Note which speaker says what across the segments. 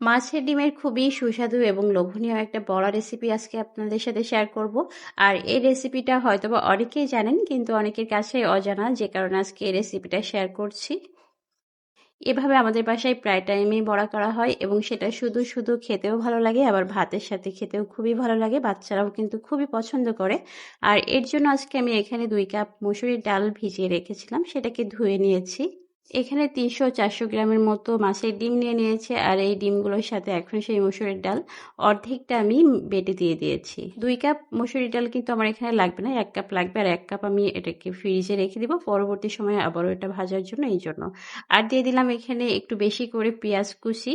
Speaker 1: মাছের ডিমের খুবই সুস্বাদু এবং লোভনীয় একটা বড়া রেসিপি আজকে আপনাদের সাথে শেয়ার করব। আর এই রেসিপিটা হয়তোবা অনেকেই জানেন, কিন্তু অনেকের কাছে অজানা, যে কারণে আজকে এই রেসিপিটা শেয়ার করছি। এভাবে আমাদের বাসায় প্রায় টাইমেই বড়া করা হয় এবং সেটা শুধু শুধু খেতেও ভালো লাগে, আবার ভাতের সাথে খেতেও খুবই ভালো লাগে, বাচ্চারাও কিন্তু খুবই পছন্দ করে। আর এর জন্য আজকে আমি এখানে দুই কাপ মুসুরির ডাল ভিজিয়ে রেখেছিলাম, সেটাকে ধুয়ে নিয়েছি। এখানে তিনশো চারশো গ্রামের মতো মাছের ডিম নিয়ে নিয়েছে, আর এই ডিমগুলোর সাথে এখন সেই মসুরের ডাল অর্ধেকটা আমি বেটে দিয়ে দিয়েছি। দুই কাপ মসুরির ডাল কিন্তু আমার এখানে লাগবে না, এক কাপ লাগবে, আর এক কাপ আমি এটাকে ফ্রিজে রেখে দিব। পরবর্তী সময় আবারও এটা ভাজার জন্য এই জন্য। আর দিয়ে দিলাম এখানে একটু বেশি করে পেঁয়াজ কুচি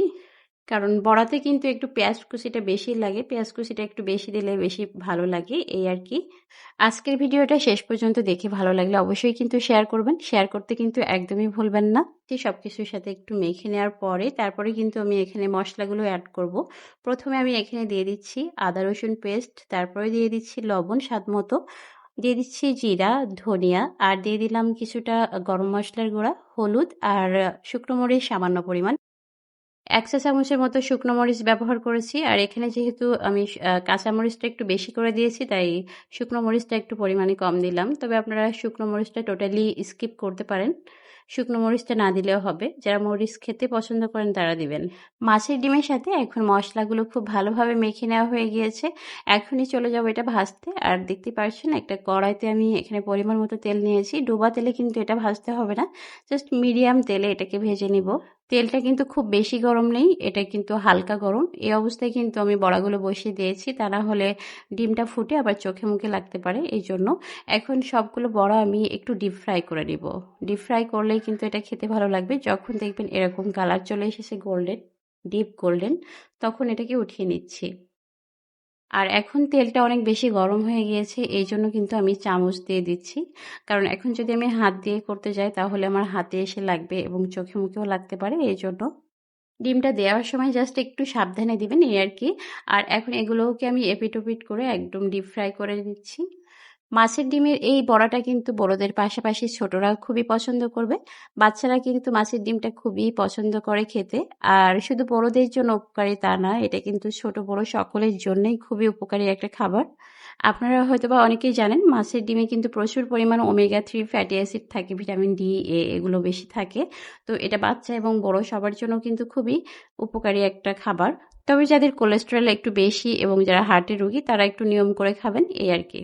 Speaker 1: কারণ বড়াতে কিন্তু একটু পেঁয়াজ কুচিটা বেশি লাগে, পেঁয়াজ কুচিটা একটু বেশি দিলে বেশি ভালো লাগে, এই আর কি। আজকের ভিডিওটা শেষ পর্যন্ত দেখে ভালো লাগলে অবশ্যই কিন্তু শেয়ার করবেন। শেয়ার করতে কিন্তু একদমই ভুলবেন না। সব কিছুর সাথে একটু মেখে নেওয়ার পরে তারপরে কিন্তু আমি এখানে মশলাগুলো অ্যাড করব। প্রথমে আমি এখানে দিয়ে দিচ্ছি আদা, রসুন পেস্ট তারপরে দিয়ে দিচ্ছি লবণ স্বাদ মতো, দিয়ে দিচ্ছি জিরা, ধনিয়া, আর দিয়ে দিলাম কিছুটা গরম মশলার গুঁড়া, হলুদ, আর শুকনো সামান্য পরিমাণ। এক চা চামচের মতো শুকনো মরিচ ব্যবহার করেছি, আর এখানে যেহেতু আমি কাঁচা মরিচটা একটু বেশি করে দিয়েছি, তাই শুকনো মরিচটা একটু পরিমাণে কম দিলাম। তবে আপনারা শুকনো মরিচটা টোটালি স্কিপ করতে পারেন। শুকনো মরিচটা না দিলেও হবে। যারা মরিচ খেতে পছন্দ করেন, তারা দিবেন। মাছের ডিমের সাথে এখন মশলাগুলো খুব ভালোভাবে মেখে নেওয়া হয়ে গিয়েছে। এখনই চলে যাব এটা ভাজতে। আর দেখতে পাচ্ছেন একটা কড়াইতে আমি এখানে পরিমাণ মতো তেল নিয়েছি। ডোবা তেলে কিন্তু এটা ভাজতে হবে না। জাস্ট মিডিয়াম তেলে এটাকে ভেজে নিব। তেলটা কিন্তু খুব বেশি গরম নেই, এটা কিন্তু হালকা গরম। এই অবস্থায় কিন্তু আমি বড়াগুলো বসিয়ে দিয়েছি, তা না হলে ডিমটা ফুটে আবার চোখে মুখে লাগতে পারে, এই জন্য। এখন সবগুলো বড়া আমি একটু ডিপ ফ্রাই করে নিব। ডিপ ফ্রাই করলেই কিন্তু এটা খেতে ভালো লাগবে। যখন দেখবেন এরকম কালার চলে এসেছে গোল্ডেন ডিপ গোল্ডেন তখন এটাকে উঠিয়ে নিচ্ছি। আর এখন তেলটা অনেক বেশি গরম হয়ে গিয়েছে, এই জন্য কিন্তু আমি চামচ দিয়ে দিচ্ছি। কারণ এখন যদি আমি হাত দিয়ে করতে যাই, তাহলে আমার হাতে এসে লাগবে এবং চোখে মুখেও লাগতে পারে, এই জন্য। ডিমটা দেওয়ার সময় জাস্ট একটু সাবধানে দিবেন, এই আর কি। আর এখন এগুলোকে আমি এপিটোপিট করে একদম ডিপ ফ্রাই করে দিচ্ছি। মাছের ডিমের এই বড়াটা কিন্তু বড়দের পাশাপাশি ছোটরা খুবই পছন্দ করবে। বাচ্চারা কিন্তু মাছের ডিমটা খুবই পছন্দ করে খেতে। আর শুধু বড়দের জন্য উপকারী তা না, এটা কিন্তু ছোট বড় সকলের জন্যই খুবই উপকারী একটা খাবার। আপনারা হয়তো বা অনেকেই জানেন, মাছের ডিমে কিন্তু প্রচুর পরিমাণ ওমেগা থ্রি ফ্যাটি অ্যাসিড থাকে ভিটামিন ডি এ এগুলো বেশি থাকে। তো এটা বাচ্চা এবং বড় সবার জন্য কিন্তু খুবই উপকারী একটা খাবার। তবে যাদের কোলেস্টেরল একটু বেশি এবং যারা হার্টের রুগী, তারা একটু নিয়ম করে খাবেন, এই আর কি।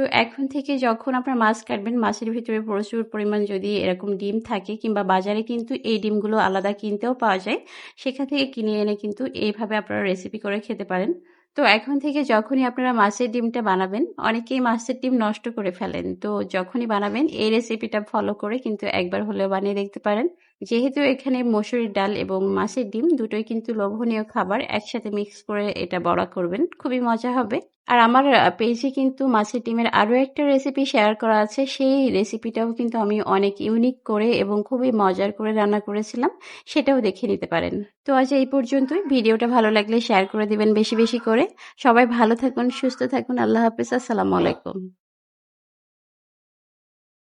Speaker 1: তো এখন থেকে যখন আপনার মাছ কাটবেন, মাছের ভিতরে প্রচুর পরিমাণ যদি এরকম ডিম থাকে কিংবা বাজারে কিন্তু এই ডিমগুলো আলাদা কিনতেও পাওয়া যায়, সেখান থেকে কিনে এনে কিন্তু এইভাবে আপনারা রেসিপি করে খেতে পারেন। তো এখন থেকে যখনই আপনারা মাছের ডিমটা বানাবেন, অনেকেই মাছের ডিম নষ্ট করে ফেলেন। তো যখনই বানাবেন, এই রেসিপিটা ফলো করে কিন্তু একবার হলেও বানিয়ে দেখতে পারেন। যেহেতু এখানে মসুরির ডাল এবং মাছের ডিম দুটোই কিন্তু লোভনীয় খাবার, একসাথে মিক্স করে এটা বড়া করবেন, খুবই মজা হবে। আর আমার পেজে কিন্তু মাছের ডিমের আরও একটা রেসিপি শেয়ার করা আছে, সেই রেসিপিটাও কিন্তু আমি অনেক ইউনিক করে এবং খুবই মজার করে রান্না করেছিলাম, সেটাও দেখে নিতে পারেন। তো আজ এই পর্যন্তই, ভিডিওটা ভালো লাগলে শেয়ার করে দিবেন বেশি বেশি করে। সবাই ভালো থাকুন, সুস্থ থাকুন, আল্লাহ হাফিজ, আসসালামু আলাইকুম।